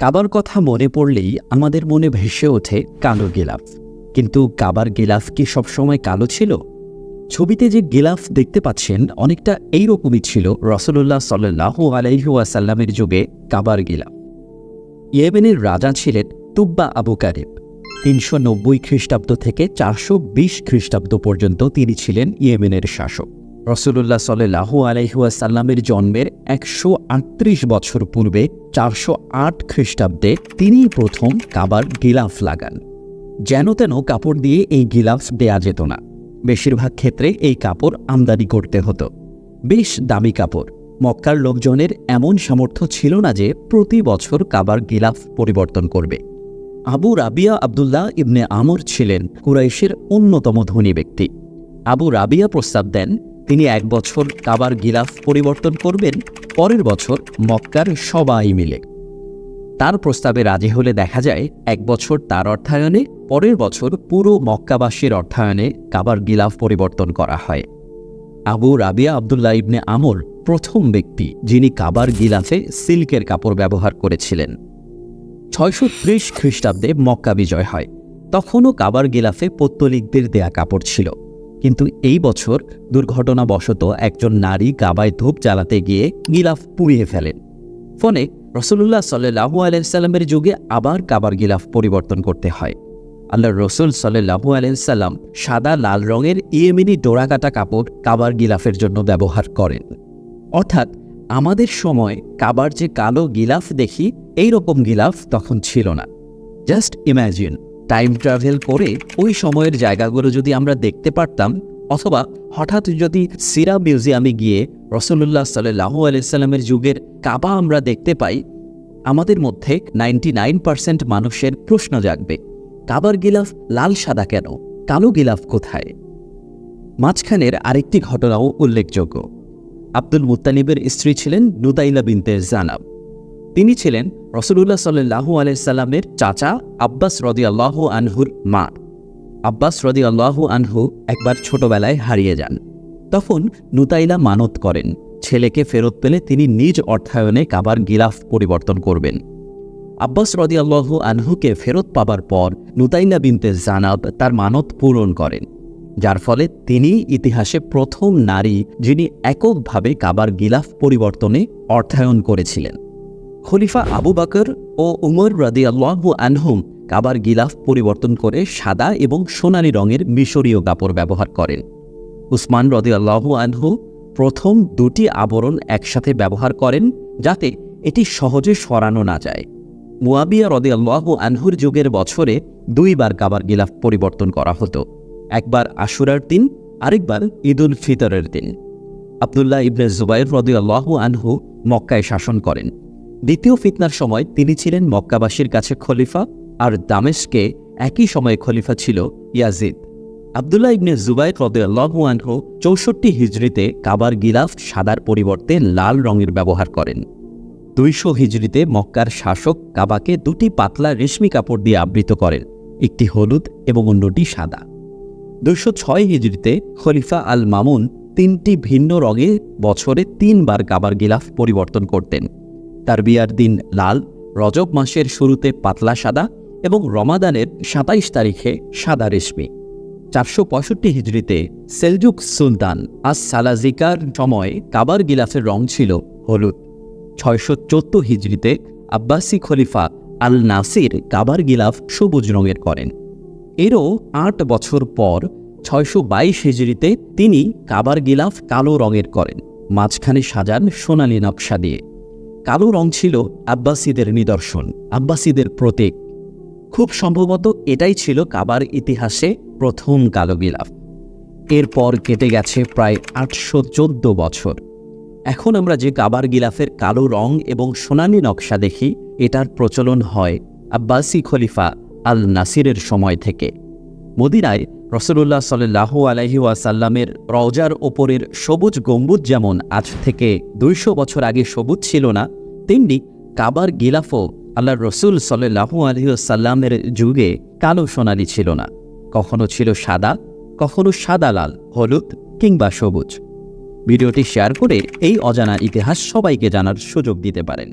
কাবার কথা মনে পড়লেই আমাদের মনে ভেসে ওঠে কালো গিলাফ। কিন্তু কাবার গিলাফ কি সবসময় কালো ছিল? ছবিতে যে গিলাফ দেখতে পাচ্ছেন, অনেকটা এইরকমই ছিল রসুল্লাহ সাল্লাহু আলাইহুয়াসাল্লামের যুগে কাবার গিলাফ। ইয়েমেনের রাজা ছিলেন তুব্বা আবু কারিব। তিনশো নব্বই খ্রিস্টাব্দ থেকে চারশো বিশ খ্রিস্টাব্দ পর্যন্ত তিনি ছিলেন ইয়েমেনের শাসক। রসুল্লাহ সাল্লাহু আলাইহুয়াসাল্লামের জন্মের একশো আটত্রিশ বছর পূর্বে চারশো আট খ্রিস্টাব্দে তিনিই প্রথম কাবার গিলাফ লাগান। যেন তেন কাপড় দিয়ে এই গিলাফ দেয়া যেত না। বেশিরভাগ ক্ষেত্রে এই কাপড় আমদানি করতে হতো। বেশ দামি কাপড়। মক্কার লোকজনের এমন সামর্থ্য ছিল না যে প্রতি বছর কাবার গিলাফ পরিবর্তন করবে। আবু রাবিয়া আবদুল্লাহ ইবনে আমর ছিলেন কুরাইশের অন্যতম ধনী ব্যক্তি। আবু রাবিয়া প্রস্তাব দেন তিনি এক বছর কাবার গিলাফ পরিবর্তন করবেন, পরের বছর মক্কার সবাই মিলে। তার প্রস্তাবে রাজি হলে দেখা যায়, এক বছর তার অর্থায়নে, পরের বছর পুরো মক্কাবাসীর অর্থায়নে কাবার গিলাফ পরিবর্তন করা হয়। আবু রাবিয়া আবদুল্লাহ ইবনে আমর প্রথম ব্যক্তি যিনি কাবার গিলাফে সিল্কের কাপড় ব্যবহার করেছিলেন। ছয়শো ত্রিশ খ্রিস্টাব্দে মক্কা বিজয় হয়। তখনও কাবার গিলাফে পত্তলিকদের দেয়া কাপড় ছিল। কিন্তু এই বছর দুর্ঘটনাবশত একজন নারী কাবায় ধূপ জ্বালাতে গিয়ে গিলাফ পুড়িয়ে ফেলেন। ফলে রসুল্লাহ সাল্লাহু আলাইসাল্লামের যুগে আবার কাবার গিলাফ পরিবর্তন করতে হয়। আল্লাহ রসুল সাল্লাহু আলাইসাল্লাম সাদা লাল রঙের ইয়েমিনি ডোরাকাটা কাপড় কাবার গিলাফের জন্য ব্যবহার করেন। অর্থাৎ আমাদের সময় কাবার যে কালো গিলাফ দেখি এই রকম গিলাফ তখন ছিল না। জাস্ট ইম্যাজিন টাইম ট্রাভেল করে ওই সময়ের জায়গাগুলো যদি আমরা দেখতে পারতাম, অথবা হঠাৎ যদি সিরা মিউজিয়ামে গিয়ে রসল্লাহ সাল্লাহ আলাইসাল্লামের যুগের কাবা আমরা দেখতে পাই, আমাদের মধ্যে নাইনটি নাইন পার্সেন্ট মানুষের প্রশ্ন জাগবে, কাবার গিলাফ লাল সাদা কেন? কালো গিলাফ কোথায়? মাঝখানের আরেকটি ঘটনাও উল্লেখযোগ্য। আব্দুল মুত্তালিবের স্ত্রী ছিলেন নুদাইলা বিনতে জানাব। তিনি ছিলেন রসুল্লাহ সাল্লাহু আলাইসাল্লামের চাচা আব্বাস রদি আল্লাহ আনহুর মা। আব্বাস রদি আল্লাহ আনহু একবার ছোটবেলায় হারিয়ে যান। তখন নুতাইলা মানত করেন। ছেলেকে ফেরত পেলে তিনি নিজ অর্থায়নে কাবার গিলাফ পরিবর্তন করবেন। আব্বাস রদি আল্লাহ আনহুকে ফেরত পাবার পর নুতাইলা বিনতে জানাব তার মানত পূরণ করেন। যার ফলে তিনি ইতিহাসে প্রথম নারী যিনি এককভাবে কাবার গিলাফ পরিবর্তনে অর্থায়ন করেছিলেন। খলিফা আবু বাকর ও উমর রাদি আল্লাহু আনহুম কাবার গিলাফ পরিবর্তন করে সাদা এবং সোনালি রঙের মিশরীয় কাপড় ব্যবহার করেন। উসমান রদি আল্লাহু আনহু প্রথম দুটি আবরণ একসাথে ব্যবহার করেন যাতে এটি সহজে সরানো না যায়। মুয়াবিয়া রদি আল্লাহু আনহুর যুগের বছরে দুইবার কাবার গিলাফ পরিবর্তন করা হতো। একবার আশুরার দিন, আরেকবার ঈদুল ফিতরের দিন। আবদুল্লাহ ইবনে জুবাইর রদি আল্লাহু আনহু মক্কায় শাসন করেন। দ্বিতীয় ফিতনার সময় তিনি ছিলেন মক্কাবাসীর কাছে খলিফা আর দামেশকে একই সময়ে খলিফা ছিল ইয়াজিদ। আবদুল্লাহ ইবনে জুবাইর রদুল্লাহু আনহু চৌষট্টি হিজড়িতে কাবার গিলাফ সাদার পরিবর্তে লাল রঙের ব্যবহার করেন। দুইশো হিজড়িতে মক্কার শাসক কাবাকে দুটি পাতলা রেশমি কাপড় দিয়ে আবৃত করেন, একটি হলুদ এবং অন্যটি সাদা। দুইশো ছয় হিজড়িতে খলিফা আল মামুন তিনটি ভিন্ন রঙে বছরে তিনবার কাবার গিলাফ পরিবর্তন করতেন। তার বিয়ার দিন লাল, রজব মাসের শুরুতে পাতলা সাদা এবং রমাদানের সাতাইশ তারিখে সাদা রেশমি। চারশো পঁয়ষট্টি হিজড়িতে সেলজুক সুলতান আস সালাজিকার সময় কাবার গিলাফের রং ছিল হলুদ। ছয়শো চোদ্দ হিজড়িতে আব্বাসি খলিফা আল নাসির কাবার গিলাফ সবুজ রঙের করেন। এরও আট বছর পর ছয়শো বাইশ হিজড়িতে তিনি কাবার গিলাফ কালো রঙের করেন। মাঝখানে সাজান সোনালি নকশা দিয়ে। কালো রং ছিল আব্বাসীদের নিদর্শন, আব্বাসীদের প্রতীক। খুব সম্ভবত এটাই ছিল কাবার ইতিহাসে প্রথম কালো গিলাফ। এরপর কেটে গেছে প্রায় আটশো চোদ্দ বছর। এখন আমরা যে কাবার গিলাফের কালো রং এবং সোনালি নকশা দেখি, এটার প্রচলন হয় আব্বাসি খলিফা আল নাসিরের সময় থেকে। মদিনায় রসুল্লাহ সাল্লাহ আলহি ওয়াসাল্লামের রওজার ওপরের সবুজ গম্বুজ যেমন আজ থেকে দুইশো বছর আগে সবুজ ছিল না, তেমনি কাবার গিলাফও আল্লাহ রসুল সাল্লাহু আলহিউসাল্লামের যুগে কালো সোনালি ছিল না। কখনো ছিল সাদা, কখনো সাদা লাল, হলুদ কিংবা সবুজ। ভিডিওটি শেয়ার করে এই অজানা ইতিহাস সবাইকে জানার সুযোগ দিতে পারেন।